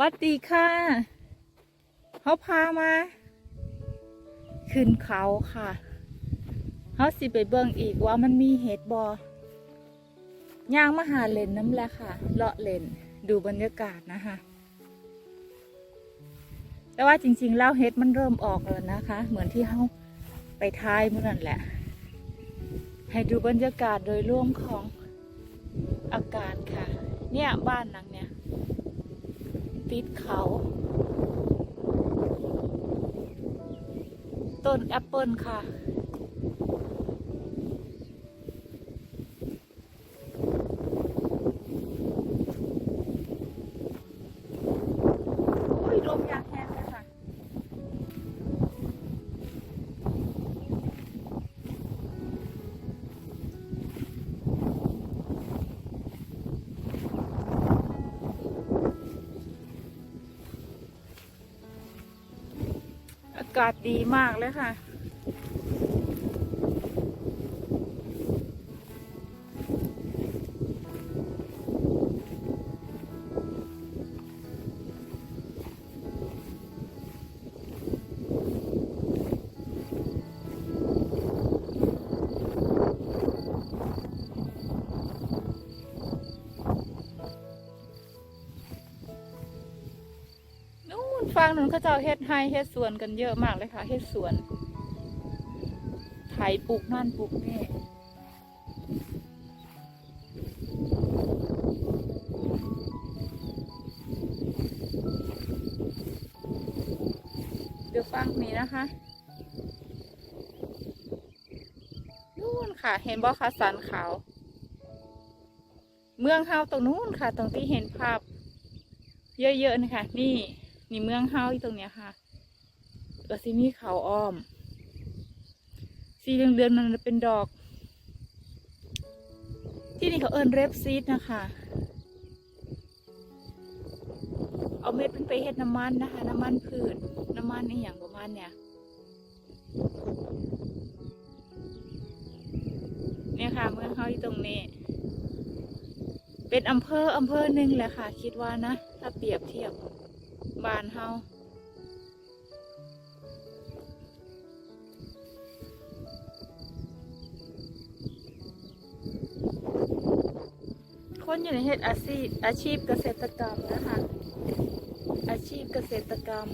วัดดีค่ะ เขาพามา ขึ้นเขาค่ะเขาสิไปเบิ่งอีกว่ามันมีเห็ดบอย่างมาหาเลนน้ำแหละค่ะ เลาะเลนดูบรรยากาศนะคะ แต่ว่าจริงๆแล้วเห็ดมันเริ่มออกแล้วนะคะ เหมือนที่เขาไปทายเมื่อนั่นแหละ ให้ดูบรรยากาศโดยรวมของอากาศค่ะ เนี่ยบ้านหลังเนี่ย ติดเขา ต้นแอปเปิลค่ะากาศดีมากเลยค่ะ ฟังนู้นเขาเจ้าเฮ็ดไฮเฮ็ดสวนกันเยอะมากเลยค่ะเฮ็ดสวนไถปลูกนั่นปลูกนี่เดี๋ยวฟังนี้นะคะนู่นค่ะ เห็นบ่คะสันขาว เมืองเฮาตรงนู้นค่ะ ตรงที่เห็นภาพ เยอะๆนะคะนี่ นี่เมืองเฮาอยู่ตรงเนี้ยค่ะแล้วสิมีเขาอ้อม สีเหลืองๆนั้นเป็นดอก ที่นี่เขาเอิ้นเรปซีดนะคะ เอาเม็ดมันไปเฮ็ดน้ำมันนะคะ น้ำมันพืชน้ำมันนี่อย่างประมาณเนี่ยเนี่ยค่ะเมืองเฮาอยู่ตรงนี้ เป็นอำเภออำเภอหนึ่งแหละค่ะ คิดว่านะ ถ้าเปรียบเทียบ บ้านเฮาคนอยู่ในเฮ็ดอาชีพอาชีพเกษตรกรรมนะคะ อาชีพเกษตรกรรม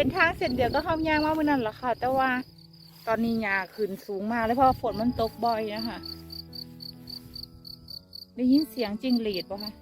เป็นทางเส้นเดียวก็เข้ายางมาเมื่อนั้นแหละค่ะ แต่ว่าตอนนี้หญ้าขึ้นสูงมากเลยเพราะฝนมันตกบ่อยนะคะได้ยินเสียงจริงหรีดป่ะคะ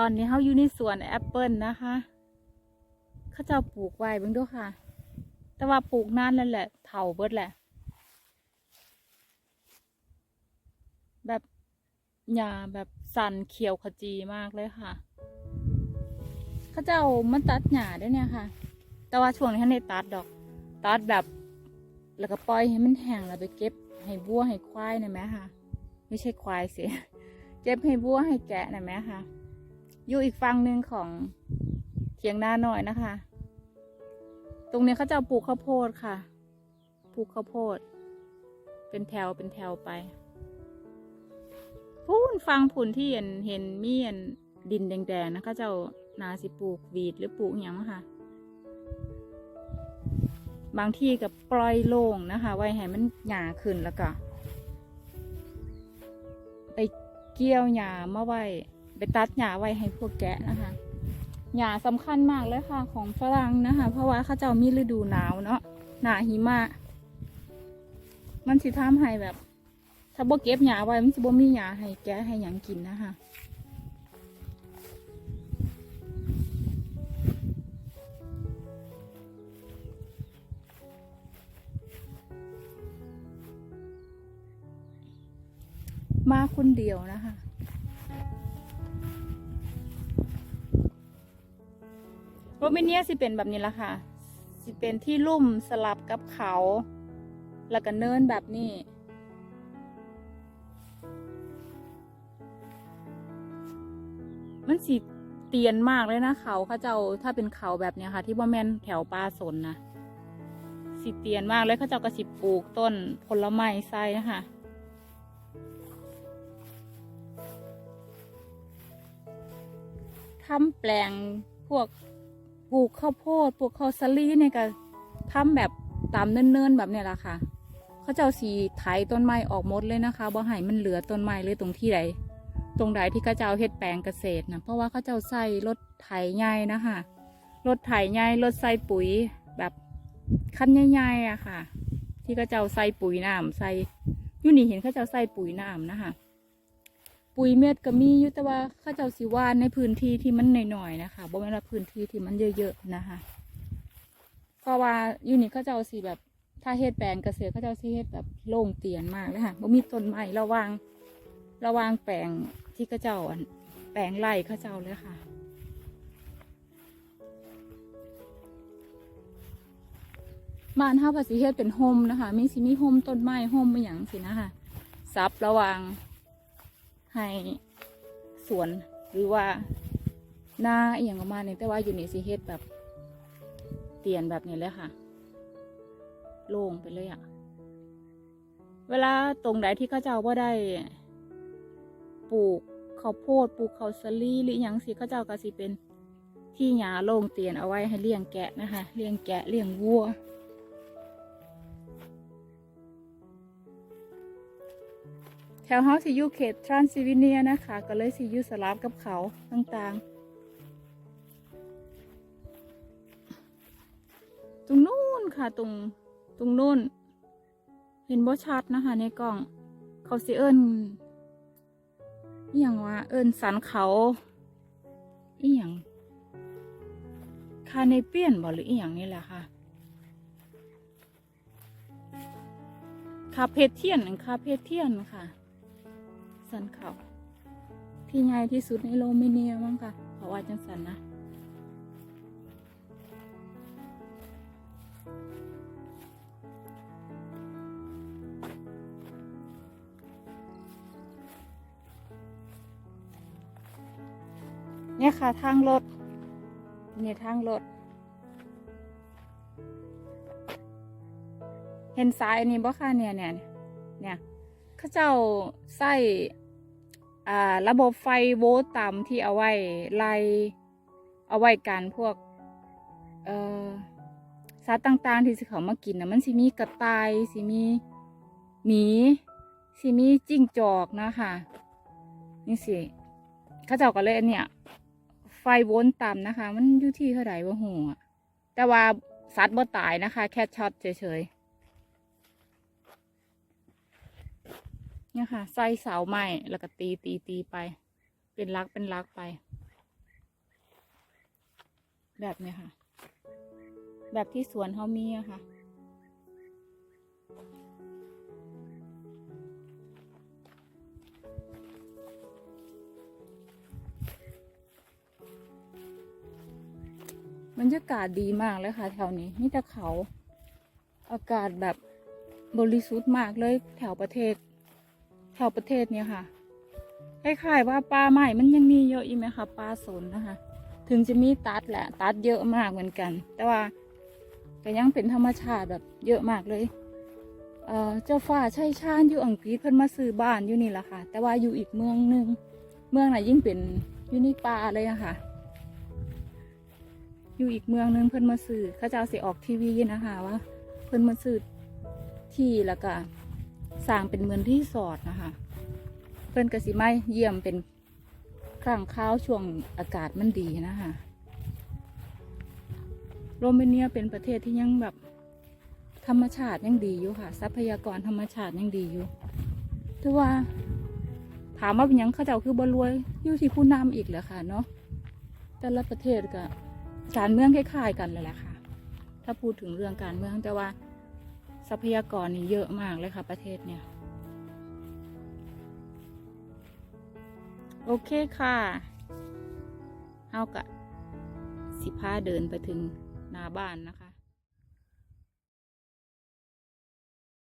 ตอนนี้เขาอยู่ในสวนแอปเปิลนะคะ เขาจะปลูกไว้เบิ่งดูค่ะ แต่ว่าปลูกนานแล้วแหละเถาเบิดแหละ แบบหญ้าแบบสันเขียวขจีมากเลยค่ะ เขาจะเจ้ามันตัดหญ้าด้วยเนี่ยค่ะ แต่ว่าช่วงนี้ท่านได้ตัดดอก ตัดแบบแล้วก็ปล่อยให้มันแห้งแล้วไปเก็บให้วัวให้ควายนะแม่ค่ะ ไม่ใช่ควายเสิเก็บให้วัวให้แกะนะแม่ค่ะ อยู่อีกฝั่งหนึ่งของเถียงนาหน่อยนะคะ ตรงนี้เขาจะปลูกข้าวโพดค่ะ ปลูกข้าวโพด เป็นแถวเป็นแถวไปพูนฟังผุนที่เห็นเห็นมีอันดินแดงๆนะคะเจ้านาสิปลูกวีดหรือปลูกอย่างวะค่ะบางที่ก็ปล่อยโล่งนะคะ ไว้ให้มันหญ้าขึ้นแล้วก็ ไปเกี่ยวหญ้ามาไว้ ไปตัดหญ้าไว้ให้พวกแกะนะคะหญ้าสำคัญมากเลยค่ะของฝรั่งนะคะ เพราะว่าเขาเจ้ามีฤดูหนาวเนาะหนาหิมะ มันสิทำให้แบบ ถ้าบ่เก็บหญ้าไว้มันสิบ่มีหญ้าให้แกะให้หยังกินนะคะมาคนเดียวนะคะ โรมิเนียสิเป็นแบบนี้ละค่ะ สิเป็นที่ลุ่มสลับกับเขา แล้วก็เนินแบบนี้ มันสิเตียนมากเลยนะเขาเขาเจ้าถ้าเป็นเขาแบบเนี้ยค่ะ ที่ว่าแม่นแถวปลาสนนะสิเตียนมากเลยเขาเจ้าก็สิปลูกต้นผลไม้ใส่นะคะทำแปลงพวก ปลูกข้าวโพดปลูกข้าวสาลีเนี่ยก็ทำแบบตามเนิ่นๆแบบเนี้ยแหละค่ะ เขาเจ้าสีไถต้นไม้ออกหมดเลยนะคะบ่ให้มันเหลือต้นไม้เลยตรงที่ใดตรงใดที่เขาเจ้าเฮ็ดแปลงเกษตรนะเพราะว่าเขาเจ้าใส่รถไถใหญ่นะคะรถไถใหญ่รถใส่ปุ๋ยแบบคันใหญ่ๆอะค่ะ ที่เขาเจ้าใส่ปุ๋ยน้ำใส่ยูนี่เห็นเขาเจ้าใส่ปุ๋ยน้ำนะคะ ปุ๋ยเม็ดก็มีอยู่แต่ว่าข้าเจ้าสิว่านในพื้นที่ที่มันหน่อยๆนะคะบ่แม่นว่าพื้นที่ที่มันเยอะๆนะคะเพราะว่าอยู่นี่ข้าเจ้าสิแบบ ถ้าเฮ็ดแปลงเกษตรข้าเจ้าสิเฮ็ดแบบโล่งเตียนมากเลยค่ะบ่มีต้นไม้ระวางระวางแปลงที่ข้าเจ้าอันแปลงไร่ข้าเจ้าเลยค่ะบ้านเฮาภาษีเฮ็ดเป็นโฮมนะคะ มีสิมีโฮมต้นไม้โฮมอหย่างสินะคะซับระวาง ให้สวนหรือว่าหน้าอหย่างประมาณนี้แต่ว่าอยู่ในสีเฮ็ดแบบ เตียนแบบนี้เลยค่ะ โล่งไปเลยอะเวลาตรงไหนที่เขาเจ้าว่าได้ ปลูกข้าวโพดปลูกข้าวสาลีหรือย่างสิเขาเจ้าก็สิเป็นที่หญ้าโล่งเตียนเอาไว้ให้เลี้ยงแกะนะคะ เลี้ยงแกะเลี้ยงวัว แถวเฮาสิอยู่เขตทรานซิลเวเนียนะคะ ก็เลยสิอยู่สลับกับเขาต่างๆ ตรงนู้นค่ะตรงตรงนู้น เห็นบ่ชัดนะคะ ในกล้อง เขาสิเอิ้นอหย่างว่าเอิ้นสันเขาอีหยังคาเนเปียนบ่หรืออีหยังนี่แหละค่ะคาเพเทียนคาเพเทียนค่ะ สันเขาที่ใหญ่ที่สุดในโลกไม่เนียมั้งค่ะเพราะว่าจังสันนะเนี่ยค่ะทางรถเนี่ยทางรถเห็นสายนนี้บ่ค่ะเนี่ยเนี่ยเนี่ยเขาเจ้าใส่ ระบบไฟโวลต์ต่ำที่เอาไว้ไล่เอาไว้กันพวกสัตว์ต่างๆ ที่สิเขามากินนะมันสิมีกระต่ายสิมีหมีสิมีจิ้งจอกนะคะนี่สิเขาเจ้าก็เลยอันเนี่ย ไฟโวลต์ต่ำนะคะ มันอยู่ที่เท่าไหร่วะหัวแต่ว่าสัตว์บ่ตายนะคะ แค่ช็อตเฉยๆ เนี่ยค่ะ ใส่เสาไม้แล้วก็ตีตีตีไป เป็นลักเป็นลักไป แบบนี้ค่ะ แบบที่สวนเขามีอะค่ะบรรยากาศดีมากเลยค่ะ แถวนี้นี่แต่เขา อากาศแบบบริสุทธิ์มากเลยแถวประเทศ แถวประเทศเนี่ยค่ะคล้ายๆว่าปลาใหม่มันยังมีเยอะอีกไหมคะปลาสนนะคะ ถึงจะมีตัดแหละ ตัดเยอะมากเหมือนกัน แต่ว่าก็ยังเป็นธรรมชาติแบบเยอะมากเลยเอ่อเจ้าฟ้าใช่ชาญอยู่อังกฤษเพิ่นมาซื้อบ้านอยู่นี่แหละค่ะ แต่ว่าอยู่อีกเมืองหนึงเมืองไหนยิ่งเป็นอยู่ในป่าเลยอะค่ะ อยู่อีกเมืองนึงเพิ่นมาซื้อเขาเจ้าสิออกทีวีนะคะว่า เพิ่นมาซื้อที่แล้วก็ สร้างเป็นเหมือนรีสอร์ทนะคะ เพิ่นก็สิมาเยี่ยมเป็นครั้งคราวช่วงอากาศมันดีนะคะโรมาเนียเป็นประเทศที่ยังแบบธรรมชาติยังดีอยู่ค่ะ ทรัพยากรธรรมชาติยังดีอยู่ถือว่าถามว่าเป็นยังเขาเจ้าคือบรวยอยู่ที่ผู้นำอีกแหละค่ะเนาะแต่ละประเทศก็การเมืองคล้ายๆกันเลยแหละค่ะ ถ้าพูดถึงเรื่องการเมืองแต่ว่า ทรัพยากรนี่เยอะมากเลยค่ะประเทศเนี่ย โอเคค่ะเอากะสิพาเดินไปถึงหน้าบ้านนะคะ